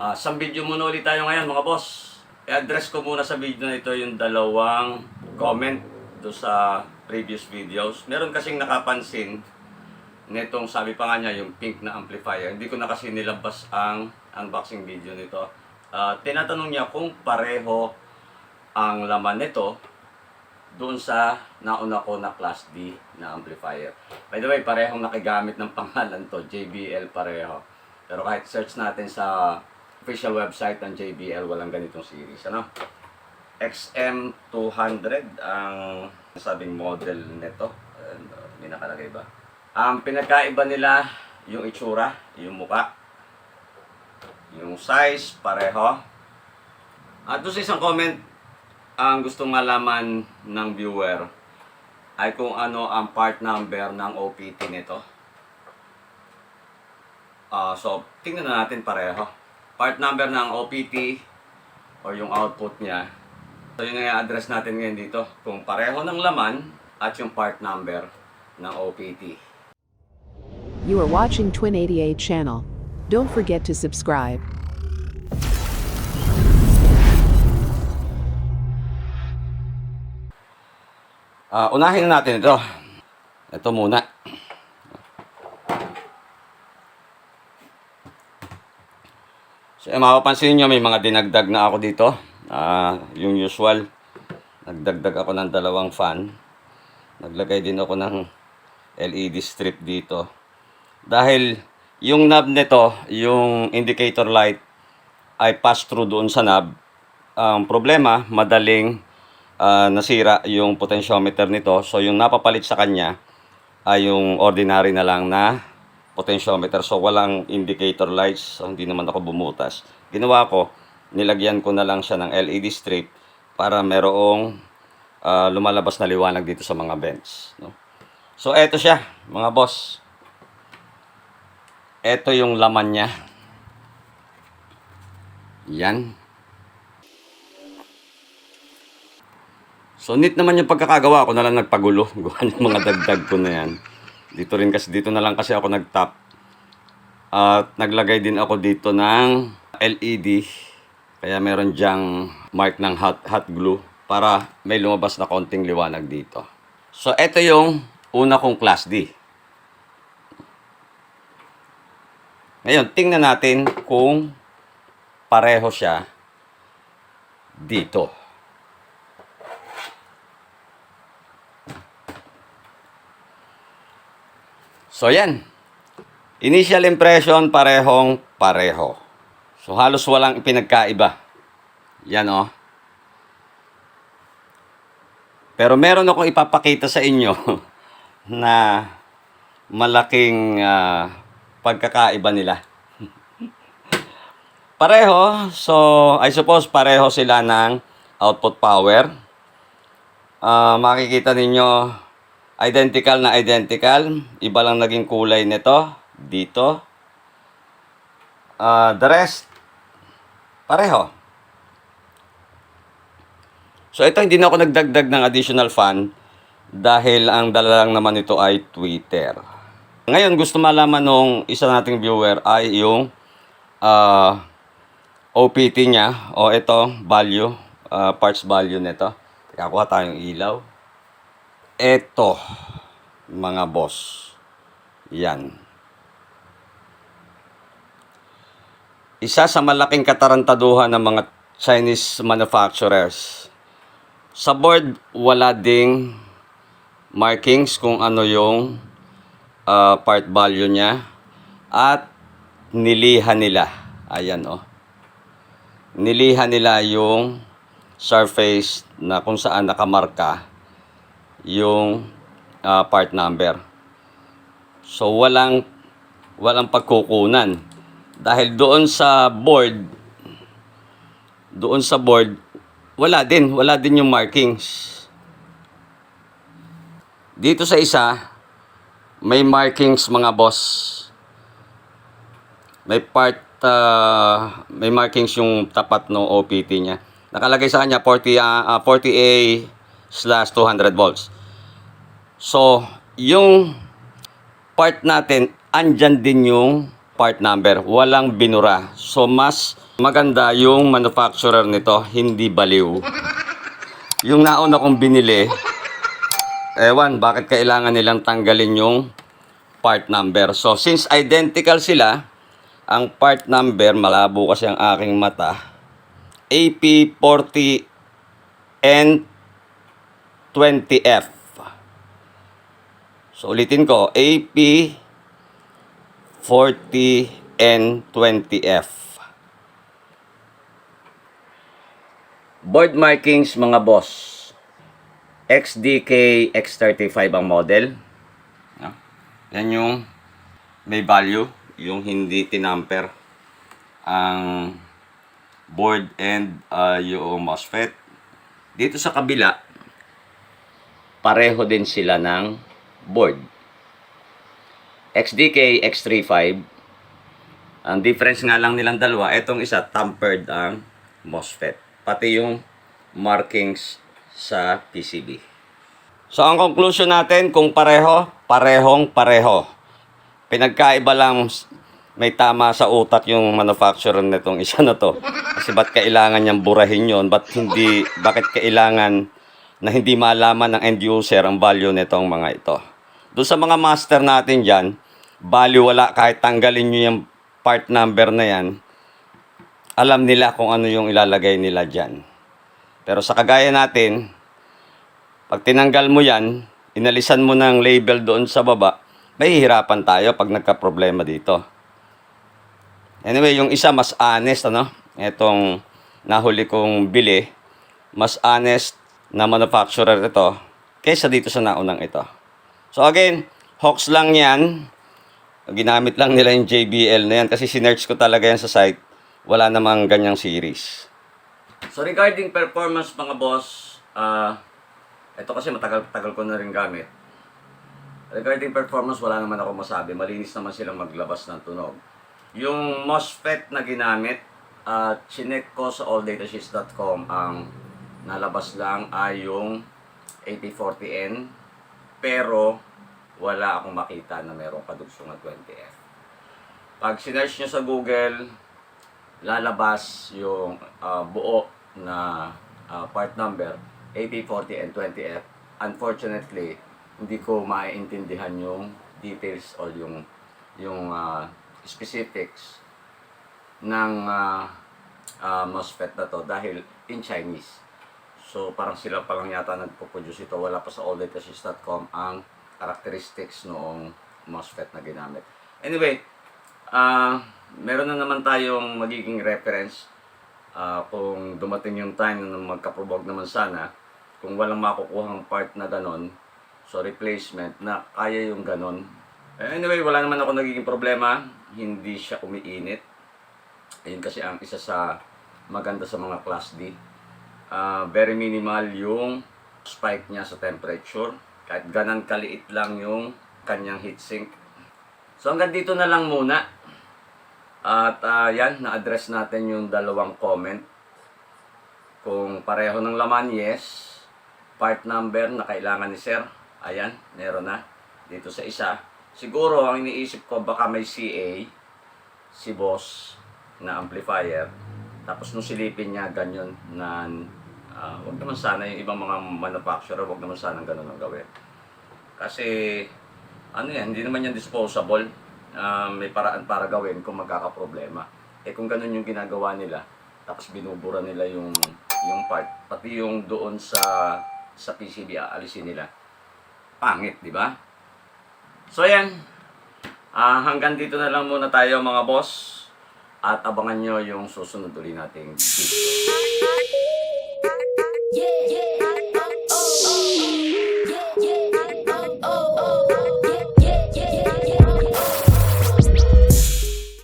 Ah, sa video muna ulit tayo ngayon mga boss. I-address ko muna sa video na ito yung dalawang comment do sa previous videos. Meron kasing nakapansin nitong sabi pa nga niya yung pink na amplifier. Hindi ko na kasi nilabas ang unboxing video nito. Ah, tinatanong niya kung pareho ang laman nito doon sa nauna ko na Class D na amplifier. By the way, parehong nakigamit ng pangalan to, JBL pareho. Pero kahit search natin sa official website ng JBL, walang ganitong series. Ano? XM200 ang sabing model nito. And, uh, nakalagay ba? Ang pinagkaiba nila, yung itsura, yung muka, yung size, pareho. At doon sa isang comment, ang gusto malaman ng viewer ay kung ano ang part number ng OPT nito. Ah, so, tingnan na natin pareho. Part number ng OPT or yung output niya. So, yun ang address natin ngayon dito. Kung pareho ng laman at yung part number ng OPT. You are watching Twin 88 channel. Don't forget to subscribe. Ah, unahin na natin ito. Ito muna. So, mapapansin nyo, may mga dinagdag na ako dito. Ah, yung usual. Nagdagdag ako ng dalawang fan. Naglagay din ako ng LED strip dito. Dahil yung knob nito, yung indicator light, ay pass through doon sa knob. Ang problema, madaling ah, nasira yung potentiometer nito. So yung napapalit sa kanya ay yung ordinary na lang na potentiometer. So walang indicator lights. So hindi naman ako bumutas. Ginawa ko, nilagyan ko na lang siya ng LED strip para merong ah, lumalabas na liwanag dito sa mga vents. No? So eto siya, mga boss. Eto yung laman niya. Yan. So neat naman yung pagkakagawa ko na lang nagpagulo. Gawa ng mga dagdag ko na yan. Dito rin kasi dito na lang kasi ako nagtap. At naglagay din ako dito ng LED. Kaya meron diyang mark ng hot, hot glue para may lumabas na konting liwanag dito. So ito yung una kong class D. Ngayon, tingnan natin kung pareho siya dito. So yan. Initial impression parehong pareho. So halos walang pinagkaiba. Yan oh. Pero meron akong ipapakita sa inyo na malaking ah, pagkakaiba nila. pareho, so I suppose pareho sila ng output power. Ah, makikita ninyo identical na identical. Iba lang naging kulay nito dito. Ah, the rest pareho. So ito hindi na ako nagdagdag ng additional fan dahil ang dala lang naman ito ay Twitter. Ngayon gusto malaman nung isa nating viewer ay yung ah, OPT niya o ito value, ah, parts value nito. Teka, kuha tayong ilaw. Ito, mga boss. Yan. Isa sa malaking katarantaduhan ng mga Chinese manufacturers. Sa board, wala ding markings kung ano yung ah, part value niya. At nilihan nila. Ayan, oh. Nilihan nila yung surface na kung saan nakamarka yung ah, part number. So walang walang pagkukunan dahil doon sa board doon sa board wala din, wala din yung markings. Dito sa isa may markings mga boss. May part ah, may markings yung tapat ng OPT niya. Nakalagay sa kanya 40 ah, ah, 40A slash 200 volts. So, yung part natin, andyan din yung part number. Walang binura. So, mas Maganda yung manufacturer nito, hindi baliw. Yung nauna kong binili, ewan, bakit kailangan nilang tanggalin yung part number. So, since identical sila, ang part number, malabo kasi ang aking mata, AP40 and 20F. So, ulitin ko, AP 40 and 20F. Board markings mga boss. XDK X35 ang model. No? Yan yung may value, yung hindi tinamper ang board and uh, yung MOSFET. Dito sa kabila, pareho din sila ng board. XDK X35, ang difference nga lang nilang dalawa, itong isa tampered ang MOSFET. Pati yung markings sa PCB. So ang conclusion natin, kung pareho, parehong pareho. Pinagkaiba lang may tama sa utak yung manufacturer nitong isa na to. Kasi ba't kailangan niyang burahin yon? Ba't hindi, bakit kailangan na hindi malaman ng end user ang value nitong mga ito? Doon sa mga master natin dyan, value wala kahit tanggalin nyo yung part number na yan, alam nila kung ano yung ilalagay nila dyan. Pero sa kagaya natin, pag tinanggal mo yan, inalisan mo ng label doon sa baba, mahihirapan tayo pag nagka-problema dito. Anyway, yung isa mas honest, ano? Itong nahuli kong bili, mas honest na manufacturer ito kaysa dito sa naunang ito. So again, Hawks lang yan. Ginamit lang nila yung JBL na yan kasi sinerch ko talaga yan sa site. Wala namang ganyang series. So regarding performance mga boss, ah ito kasi matagal-tagal ko na rin gamit. Regarding performance, wala naman ako masabi. Malinis naman silang maglabas ng tunog. Yung MOSFET na ginamit, uh, chinek ko sa alldatasheets.com ang nalabas lang ay yung 8040N pero wala akong makita na merong kadugsong na 20F. Pag sinerch nyo sa Google, lalabas yung ah, buo na ah, part number 8040 and 20F. Unfortunately, hindi ko maiintindihan yung details o yung yung ah, specifics ng ah, ah, MOSFET na to dahil in Chinese. So parang sila pa lang yata nagpo-produce ito. Wala pa sa alldatasys.com ang characteristics noong MOSFET na ginamit. Anyway, ah meron na naman tayong magiging reference Ah, kung dumating yung time na magka-probog naman sana, kung walang makukuhang part na ganon, so replacement na kaya yung ganon. Anyway, wala naman ako nagiging problema. Hindi siya umiinit. Ayun kasi ang isa sa maganda sa mga Class D. Ah, very minimal yung spike niya sa temperature. Kahit ganan kaliit lang yung kanyang heatsink. So hanggang dito na lang muna. At ah, yan, na-address natin yung dalawang comment. Kung pareho ng laman, yes. Part number na kailangan ni sir. Ayan, meron na. Dito sa isa. Siguro, ang iniisip ko, baka may CA, si boss, na amplifier. Tapos nung silipin niya, ganyan na, ah, wag naman sana yung ibang mga manufacturer, wag naman sana ganun ang gawin. Kasi, ano yan, hindi naman yan disposable. Ah, may paraan para gawin kung magkakaproblema. Eh kung ganun yung ginagawa nila, tapos binubura nila yung yung part, pati yung doon sa sa PCB aalisin nila. Pangit, di ba? So yan. Ah, hanggang dito na lang muna tayo mga boss. At abangan nyo yung susunod ulit nating video. Yeah, yeah.